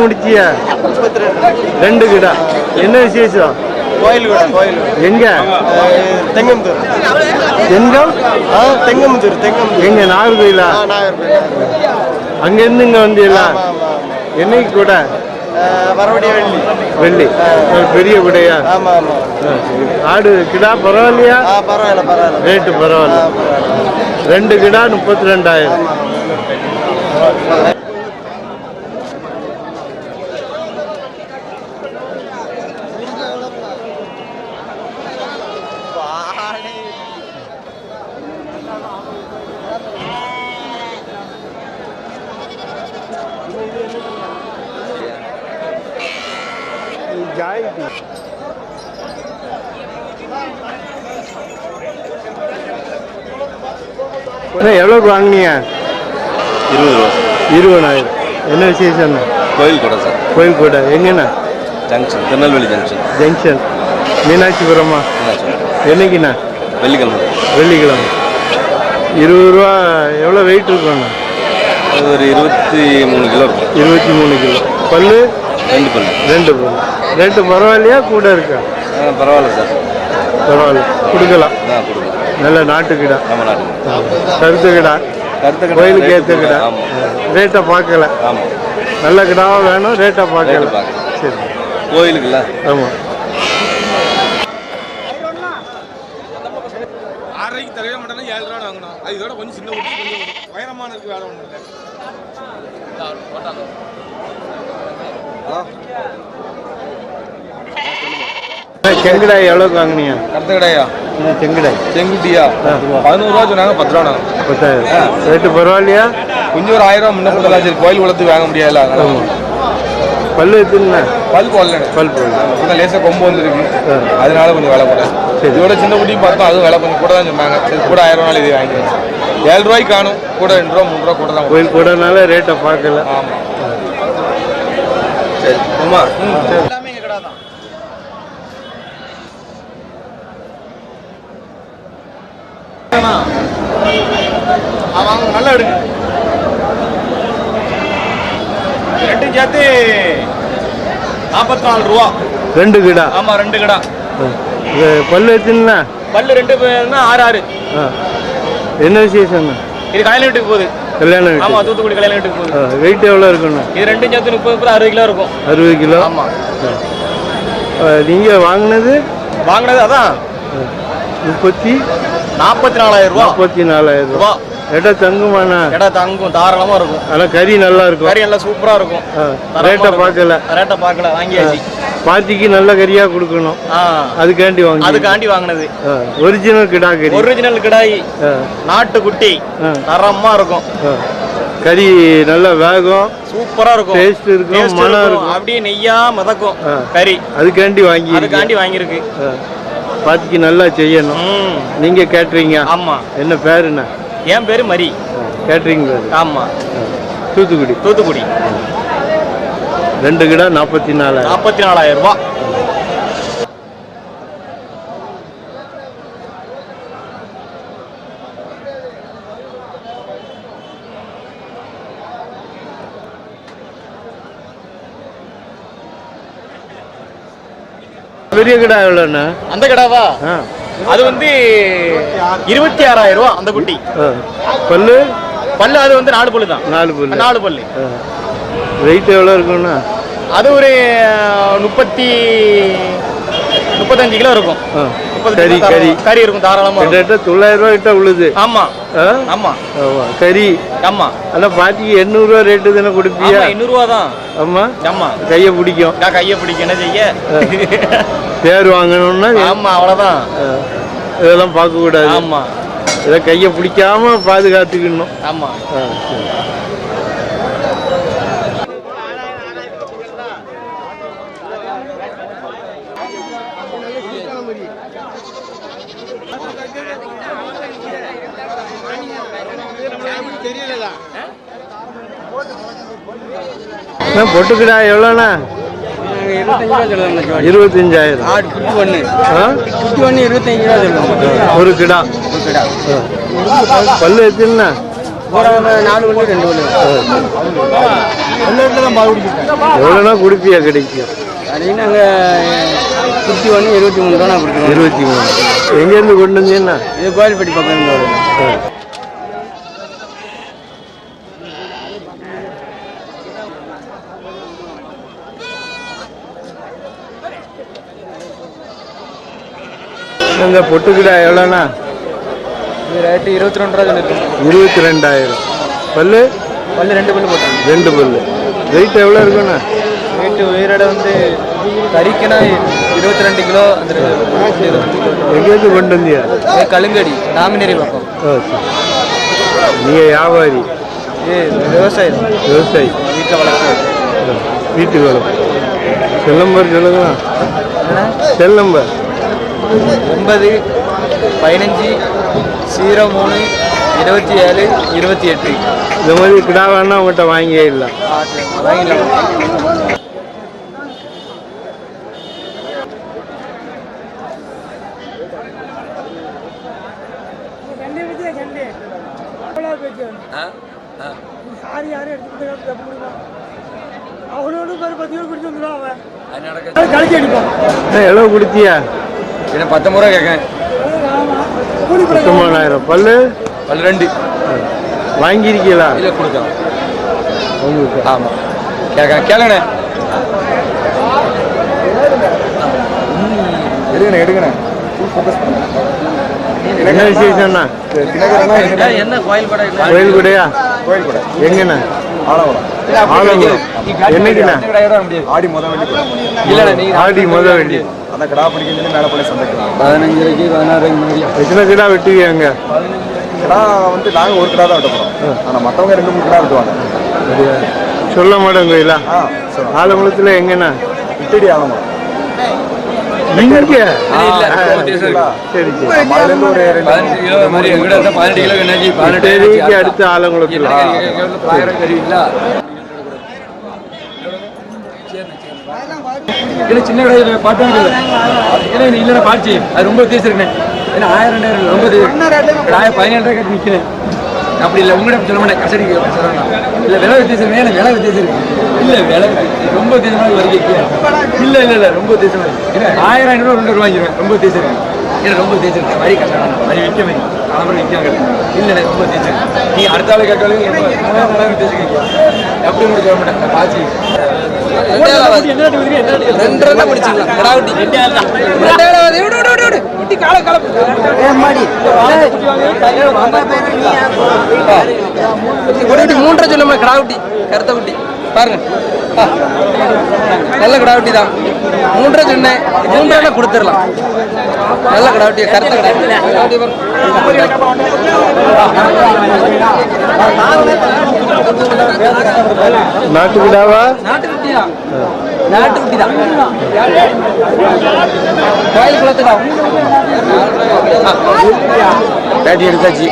முடிச்சியா? ரெண்டு கிடா. என்ன விசேஷம்? கோயில் கோயில் எங்க? தெங்கம்புத்தூர் எங்க? ஆ தெங்கம்புத்தூர் தெங்கம்புத்தூர் எங்க நாகர்கோயிலா? அங்க இருந்து இங்க வந்தீங்களா என்னைக்கு கூட? வரவடிய வெள்ளி. வெள்ளி. பெரிய குடையா. ஆடு கிடா பரவாயில்லையா? பரவாயில்ல பரவாயில்ல. ரேட்டு பரவாயில்ல. ரெண்டு கிடா முப்பத்தி ரெண்டாயிரம். அண்ணா, எவ்வளோக்கு வாங்குனீங்க? இருபது ரூபா. இருபதாயிரம். என்ன விசேஷம்? கோயில் கூட சார். கோயில் கூட. எங்கண்ணா? Junction Tirunelveli junction. ஜங்ஷன். மீனாட்சிபுரமா? என்னைக்குண்ணா? வெள்ளிக்கிழமை. வெள்ளிக்கிழமை. இருபது ரூபா எவ்வளோ வெயிட் இருக்கும்ண்ணா? ஒரு இருபத்தி மூணு கிலோ இருக்கும். இருபத்தி மூணு கிலோ. பல்லு? ரெண்டு பல்லு ரெண்டு பல்லு ரேட்டு பரவாயில்லையா? கூட இருக்கா? ஆ பரவாயில்ல சார். பரவாயில்ல. கொடுக்கலாம். நல்ல நாட்டுக்கிடா. நம்ம நாட்டுக்கு கருத்து கிடா கருத்து கடை கோயிலுக்கு rate ஏற்ற கிடா ஆமாம் ரேட்டை பார்க்கல. ஆமாம் நல்ல கிடாவா வேணும் ரேட்டை பார்க்கல. சரி. கோயிலுக்குல்ல? ஆமாம் ஆறரைக்கு தரவே மாட்டேன்னா ஏழு ரூபா வாங்கணும். அது இதோட கொஞ்சம் சின்ன ஊட்டி கொஞ்சம் உயரமான இருக்கு வேற ஒன்றும் இல்லை. செங்கடாய் எவ்வளோக்கு வாங்குனீங்க? கருத்து கடையா இந்த செங்கடாய் செங்குட்டியா பதினோரு ரூபா சொன்னாங்க பத்து ரூபா பத்தாயிரம். ரேட்டு பரவாயில்லையா? கொஞ்சம் ஒரு ஆயிரம் ரூபா முன்ன கொடுத்தலாம் சரி கோயில் வளர்த்து வாங்க ஆமாம் பல்லு எத்துனா? பல் போடல பல் போடல கொஞ்சம் லேசாக கொம்பு வந்துருக்கு. அதனால கொஞ்சம் விலை சரி. இதோட சின்ன குட்டியும் பார்த்தோம் அதுவும் விலை கொஞ்சம் கூட தான் சொன்னாங்க. சரி கூட ஆயிரம் ரூபாய் இது வாங்கிக்கலாம். ஏழு ரூபாய்க்கு காணும். கூட ரெண்டு ரூபா மூணு ரூபா கூட தான் கோயில் கூடனால ரேட்டை பார்க்கல. ஆமாம் சரி. ஆமா எல்லாமே எங்கள் கடை தான். அவங்க நல்லா எடுக்கு ரெண்டும் சேர்த்து நாற்பத்தி நாலு ரூபா. ரெண்டு கிடா. ஆமா ரெண்டு கடை. பல்லு எத்துனா பல்லு ரெண்டு ஆறு ஆறு. என்ன விசேஷம் இது கல்யாண வீட்டுக்கு போகுது. கல்யாணம் வீட்டு தூத்துக்குடி கல்யாண வீட்டுக்கு போகுது. வெயிட் எவ்வளோ இருக்கணும் இது ரெண்டும் சேர்த்து முப்பது முப்பது அறுபது கிலோ இருக்கும். அறுபது கிலோ? ஆமா. நீங்கள் வாங்கினது? வாங்கினது அதான். முப்பத்தி நாற்பத்தி நாலாயிரம் ரூபா. முப்பத்தி நாலாயிரம் ரூபா. ரூபா. இடம் தங்குமாண்ணா? இடம் தங்கும் தாராளமா இருக்கும். ஆனால் கறி நல்லா இருக்கும். கறி எல்லாம் சூப்பரா இருக்கும். ரேட்டை. பார்க்கல. ரேட்டை பார்க்கல வாங்கியாச்சு. பாத்திக்கு நல்ல கறியாக கொடுக்கணும். அதுக்காண்டி வாங்கி அதுக்காண்டி வாங்கினது. ஒரிஜினல் கிடா கறி. ஒரிஜினல் கிடாய். நாட்டு குட்டி. தரமா இருக்கும். கறி நல்ல வேகம். சூப்பரா இருக்கும். Taste இருக்கும், மணம் இருக்கும். அப்படியே நெய்யா மிதக்கும். கறி. அதுக்காண்டி வாங்கி அதுக்காண்டி வாங்கியிருக்கு. பாத்திக்கு நல்லா செய்யணும். நீங்க கேட்டுறீங்க. ஆமா. என்ன பேருண்ணா என் பேரு மரி. கேட்டரிங் பேரு. ஆமா. தூத்துக்குடி. தூத்துக்குடி. ரெண்டு கிடா நாற்பத்தி நாலாயிரம். நாற்பத்தி நாலாயிரம் ரூபாய் பெரிய கிடா எவ்வளோண்ணா அந்த கிடாவா? அது வந்து இருபத்தி ஆறாயிரம் ரூபாய் அந்த குட்டி. பல்லு? பல்லு அது வந்து நாலு பல்லு தான். நாலு பல்லு. நாலு பல்லு. வெயிட் எவ்வளோ இருக்கும்ண்ணா அது ஒரு முப்பத்தி முப்பத்தஞ்சு கிலோ இருக்கும். கறி கறி. கறி இருக்கும் தாராளமா இருக்கும். கிட்டத்தட்ட தொள்ளாயிரம் ரூபா கிட்ட உழுது. ஆமா ஆ? ஆமா. ஆமா கறி. ஆமா. ஆனால் பாட்டிக்கு எண்ணூறுரூவா ரேட்டு தானே கொடுப்பியா? ஆமா எண்ணூறு ரூபா தான். ஆமா. ஆமா. கையை பிடிக்கும். நான் கையை பிடிக்க என்ன செய்ய? பேர் வாங்கணும்னா ஆமா அவ்வளவுதான். ஆ, இதெல்லாம் பார்க்கக்கூடாது. ஆமா. இதை கையை பிடிக்காம பாதுகாத்துக்கணும். ஆமா. ஆ, சரி. பொட்டுக்கிடா எவ்வளோண்ணா? இருபத்தஞ்சாயிரம். குட்டி ஒண்ணு ஆ? ஒரு கிடா. பல்லு எத்தனை எவ்வளோனா குடிப்பியா கிடைக்கும் நாங்கள் குட்டி ஒன்று இருபத்தி மூணு. ரூபா நான் இருபத்தி மூணு எங்கேருந்து கொண்டு வந்தீங்கன்னா இது கோயில்பட்டி பக்கம் இந்த பொட்டுக்கிடா எவ்வளோண்ணா? ரேட்டு இருபத்தி ரெண்டு ரூபா இருபத்தி ரெண்டாயிரம் பல்லு? பல்லு ரெண்டு பல்லு போட்டாங்க. ரெண்டு பல்லு. வெயிட் எவ்வளோ இருக்குண்ணா? ரேட்டு உயிரோட வந்து கறிக்குனா இருபத்தி ரெண்டு கிலோ. அந்த எங்கேருந்து கொண்டு வந்தியா இது கழுங்கடி நாமினரி பக்கம். நீங்கள் வியாபாரி. விவசாயி. விவசாயி. வீட்டில் வளர்க்குறது வீட்டுக்கு வரும் செல் நம்பர் சொல்லுங்களா செல் நம்பர் ஒன்பது பதினஞ்சு ஜீரோ மூணு இருபத்தி ஏழு இருபத்தி எட்டு. இந்த மாதிரி கிடா வேணா உங்கள்கிட்ட வாங்கிடலாம். வாங்கிடலாம் அண்ணா, எவ்வளோ கொடுத்தியா? என்ன பத்தொம்பது ரூபா கேட்கேன் பத்தொம்பதாயிரம் பல்லு? பல் ரெண்டு. வாங்கியிருக்கீங்களா? இல்லை கொடுக்கலாம். உங்களுக்கு. ஆமாம் கேட்கேன் கேளுங்கண்ணே. எடுங்கண்ணே எடுங்கண்ணே. என்ன விசேஷம்ண்ணா? என்ன? கோயில் கோயில் கூடயா? கோயில் கூட. எங்கண்ணா? ஆலவரம் ஆலங்குளம். என்னைக்குண்ணா? ஆடி முத முத வேண்டி. அந்த கடா பிடிக்கிறது மேலே போய் சந்தைக்கலாம் பதினஞ்சு ரூபாய்க்கு பதினாறு எத்தனை கிடா வெட்டுவீங்க கடா வந்து நாங்கள் ஒரு கடா தான் வெட்ட போகிறோம் ஆனால் மற்றவங்க ரெண்டு மூணு கடா வெட்டுவாங்க. சொல்ல மாட்டோம் கோயிலா ஆலங்குளத்தில் எங்கண்ணா இட்டடி ஆலமரம் இங்க? இல்ல, சரி சரி மலையிலேருந்து ஒரு ரெண்டு பதினஞ்சு கிலோ மாதிரி எங்கிட்ட இருந்தா பதினெட்டு கிலோ என்னாச்சு பதினெட்டு தேதிக்கு அடுத்து ஆலங்குளத்தில் இல்லை சின்ன கடையில் பாட்டு இல்லை இல்லைண்ணா பாட்சி அது ரொம்ப பேசிருக்கேன் ஏன்னா ஆயிரம் ரெண்டாயிரம் ரொம்ப ஆயிரம் பதினேழு ரூபாய் கட்டி நிற்கிறேன் அப்படி இல்லை உங்கள்கிட்ட சொல்ல மாட்டேன் கசடி இல்லை விலை வித்தியாசம் எனக்கு விலை வித்தியாசம் இல்லை விலை ரொம்ப வித்தியாசமாக வருகை இல்லை இல்லை இல்லை ரொம்ப வித்தியாசமாக இருக்கு. ஆயிரம் ஐநூறு ரெண்டு ரூபா வாங்கிடுவேன் ரொம்ப வித்தியாசம் இருக்கு. ரொம்ப வித்தியாசம் வரி கட்டணும் வரி விற்க மாதிரி அப்புறம் விற்காங்க இல்லை. ரொம்ப வித்தியாசம் இருக்கு. நீங்கள் அடுத்த ஆளு கேட்டாலும் வித்தியாசம் எப்படி உங்களுக்கு சொல்ல மாட்டேன் நான் பாச்சி ரெண்டு ரன் பிடிச்சிக்கலாம். கடாவுட்டி ரெண்டாவது விடு விடு விடு விடு. குட்டி கால கால குட்டி மூன்றரை சொல்லுமா கடாவுட்டி கருத்த குட்டி. பாருங்க. நல்ல கடாவுட்டி தான். மூன்றரை சொன்னேன். மூன்றரை கொடுத்துடலாம். நல்ல கடாவுட்டி கருத்த கடாவுட்டி. நாட்டு கிடாவா? நாட்டு குட்டி தான் நாட்டு குட்டி தான். கோயில் குளத்துக்கா? பேட்டி எடுத்தாச்சு.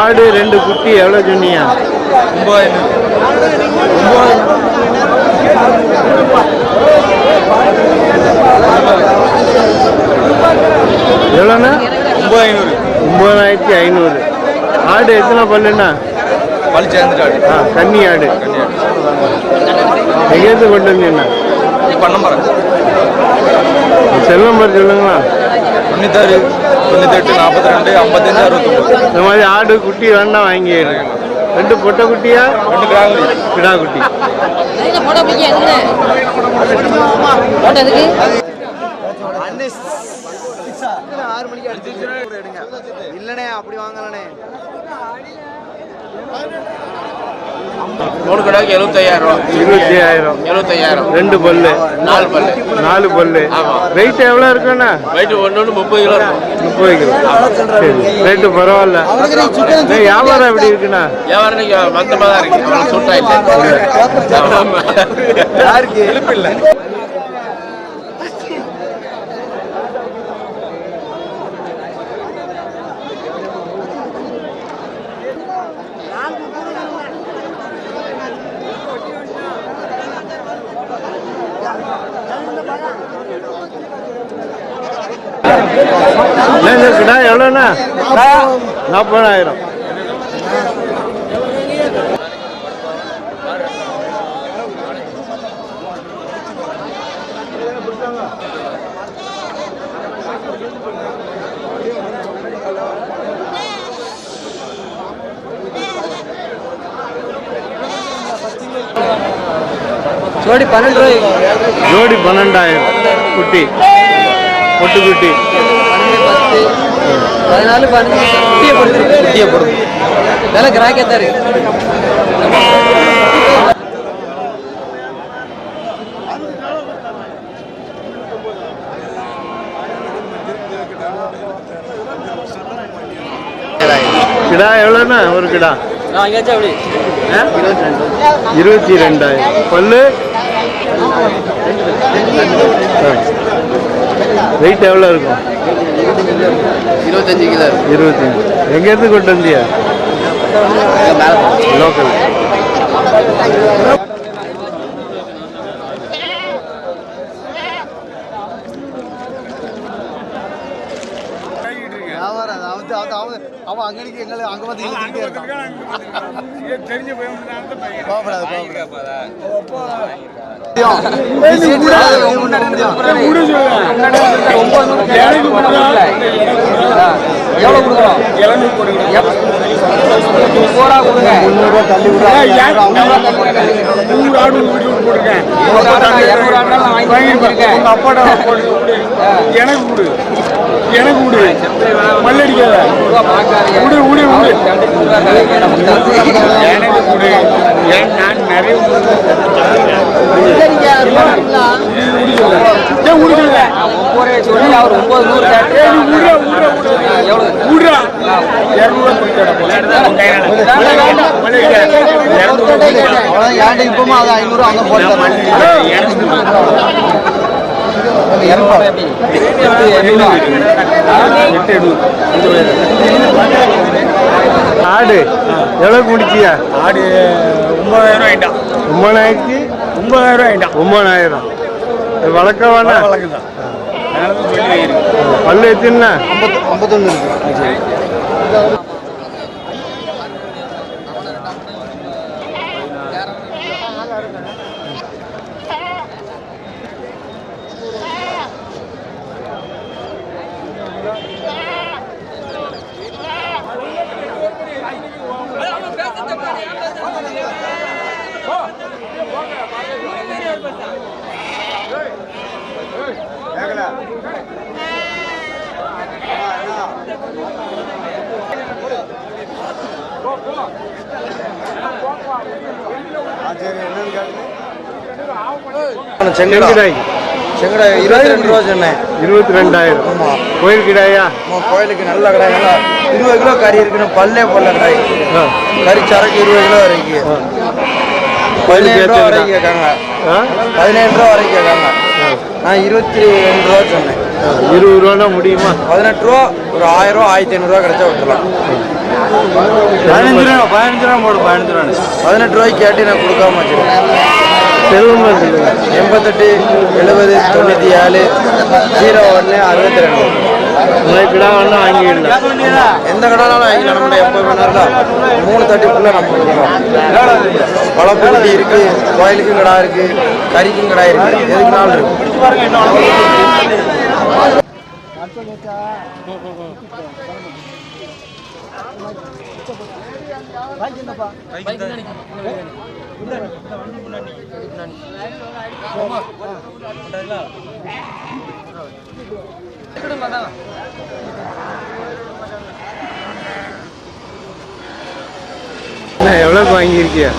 ஆடு ரெண்டு குட்டி எவ்வளோ சொன்னீங்க? எவ்வளோண்ணா? ஒம்பது ஐநூறு ஒம்பதாயிரத்தி ஐநூறு. ஆடு எத்தனை பல்லுண்ணா? பல் சேர்ந்துட்டாடு ஆ கன்னி ஆடு. எங்கேருந்து கொண்டு வந்தீங்கண்ணா? பண்ணம்பரம். செல் நம்பர் சொல்லுங்களா தொண்ணூத்தாறு தொண்ணூத்தெட்டு நாற்பத்தி ரெண்டு ஐம்பத்தஞ்சு அறுபத்தொம்பது. இந்த மாதிரி ஆடு குட்டி வேணா வாங்கிடுறேன் ரெண்டு பொட்டை குட்டியா? ரெண்டு கிராமி கிடா குட்டி போட்டோ பிடிக்க எதுக்கு போட்டோ எதுக்கு மூணு கடைக்கு எழுபத்தையாயிரம் ரூபா. இருபத்தி ஆயிரம் எழுபத்தையாயிரம். ரெண்டு பல்லு. நாலு பல்லு. நாலு பல்லு. வெயிட் எவ்வளோ இருக்குண்ணா? வயிற்று ஒன்று ஒன்று முப்பது கிலோ முப்பது கிலோ. சரி. ரேட்டு பரவாயில்ல. வியாபாரம் எப்படி இருக்குண்ணா? வியாபாரம் இன்னைக்கு மந்தமாக தான் இருக்கு. அவ்வளோ சூட்டா இல்லை. ஆமா. என்ன இந்த எவ்வளோண்ணா நாற்பதாயிரம். ஜோடி பன்னெண்டு ஜோடி பன்னெண்டாயிரம். குட்டி. பொட்டு குட்டி. பதினாலு பதினஞ்சு. குட்டியை பொறுத்து குட்டியை பொறுத்து விலை கிராக்கே தான் இருக்கு. கிடா எவ்வளோண்ணா? ஒரு கிடா. இருபத்தி ரெண்டாயிரம். பல்லு? வெயிட் எவ்வளோ இருக்கும்? இருபத்தஞ்சு கிலோ இருபத்தஞ்சு. எங்கேருந்து கொண்டு வந்தியா லோக்கல் வியாபாரம் அது அவன் அவன் அவன் அவன் அங்கடிக்கு எங்களை அங்கே வந்து இழுத்துக்கிட்டே இருக்கான் தெரிஞ்சு போய் கோபப்படாது கோபப்படாது எவ்வளோ கொடுக்குறோம் போடா கொடுங்க முந்நூறுரூவா தள்ளி நூறு ஆடு வீட்டுக்கு போட்டிருக்கேன் இரநூறு ஆண்டாலும் நான் வாங்கி வாங்கியிருக்கேன் உங்க அப்பாட்ட போட்டு கொடு. எனக்கு கொடு எனக்கு கொடு மல்லடிக்காத. விடு விடு விடு. எனக்கு கொடு ஏன் நான் நிறைய ஏன் விடுதல ஒவ்வொரு சொல்லி அவர் ஒன்பது நூறு விடுறா. இரநூறுவா கொடுத்தா அவ்வளோ ஏன்டா இப்போமா அது ஐநூறு அங்கே போட்டு ஆடு எவ்வளோ முடிச்சியா ஆடு ஒன்பதாயிரம் ஆயிட்டான் ஒம்பதாயிரத்தி ஒன்பதாயிரம் ஆயிட்டான் ஒம்பதாயிரம் வளர்க்க வேணாம் தான் வைக்கிறேன். பல்லு எத்தினா? ஐம்பத்தொன்று இருக்கு. செங்கடாய். செங்கடா இருபத்தி ரெண்டு ரூபா சொன்னேன். இருபத்தி ரெண்டாயிரம் கோயில் கிடாயா? நம்ம கோயிலுக்கு நல்ல கடை. நல்லா இருபது கிலோ கறி இருக்குன்னு பல்லே போடல கடை ஆ. கறி சரக்கு இருபது கிலோ வரைக்கும் கோயிலுக்கு பதினேழு ரூபா வரைக்கும் கேட்காங்க. பதினேழு ரூபா வரைக்கும் கேட்காங்க. நான் இருபத்தி ரெண்டு ரூபா சொன்னேன். இருபது ரூபானா முடியுமா? பதினெட்டு ரூபா ஒரு ஆயிரம் ரூபா ஆயிரத்தி ஐநூறுரூவா கிடைச்சா விட்டுலாம் பதினஞ்சு ரூபா பதினஞ்சு ரூபா போடு பதினஞ்சு ரூபா பதினெட்டு ரூபாய்க்கு கேட்டு நான் கொடுக்காம வச்சிருக்கேன். செல்வமா எண்பத்தெட்டு எழுபது தொண்ணூற்றி ஏழு ஜீரோ ஒன்று அறுபத்தி ரெண்டு உங்களை கிடா வேணா வாங்கிடலாம். எந்த கடைனாலும் வாங்கி நம்ம எப்போ வேணாலும் மூணு தட்டுக்குள்ளே நம்ம கொடுக்கலாம். வளர்ப்பு குட்டி இருக்கு கோயிலுக்கும் கடை இருக்கு கறிக்கும் கடை இருக்கு. எதுக்குனாலும் இருக்கு என்ன எவ்வளோக்கு வாங்கியிருக்கியா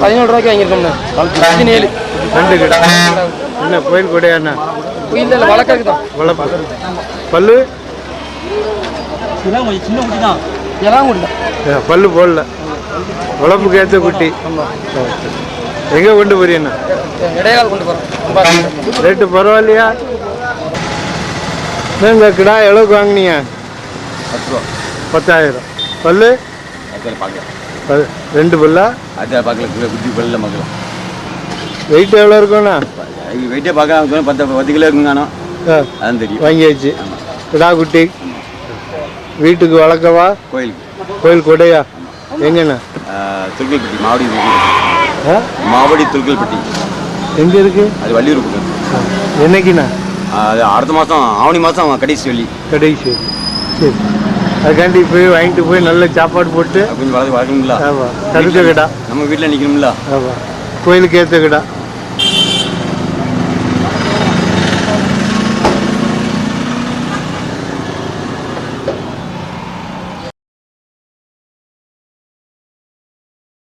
பதினேழு ரூபாய்க்கு வாங்கியிருக்கோம்ண்ணே பதினேழு ரெண்டு கிடா என்ன கோயில் கொடையாண்ணா இல்லை இல்லை தான் வளர்ப்பு பல்லு எல்லாம் கொடுங்க ஆ, பல்லு போடல. வளர்ப்புக்கு ஏற்ற குட்டி. எங்கே கொண்டு போறீண்ணா இடையால் கொண்டு போகிறோம் ரேட்டு பரவாயில்லையா? இந்த கிடா எவ்வளோக்கு வாங்கினீங்க? பத்தாயிரம். பல்லு? பல்- ரெண்டு பல்லா? அதை பார்க்கல கிலோ குட்டி பல்லில் பார்க்கலாம் வெயிட் எவ்வளோ இருக்கும்ண்ணா? வெயிட்டே பார்க்கலாம் பத்து பத்து கிலோ இருக்குங்க ஆனால் ஆ, அதான் தெரியும். வாங்கியாச்சு. கிடா குட்டி. வீட்டுக்கு வளர்க்கவா கோயிலுக்கு. கோயில் கொடையா எங்கண்ணா? துல்கல்பட்டி மாவடி? மாவடி துல்கல்பட்டி. எங்க இருக்கு? அது வள்ளியூர் பக்கம் என்னைக்குண்ணா? அது அடுத்த மாதம் ஆவணி மாதம் கடைசி வெள்ளி. கடைசி சரி. அதுக்காண்டி போய் வாங்கிட்டு போய் நல்ல சாப்பாடு போட்டு கொஞ்சம் வளர்த்து வளர்க்கணும்ல. ஆமா. கருக்க கிடா நம்ம வீட்டில் நிற்கணும்ல ஆமா. கோயிலுக்கு ஏற்ற கிடா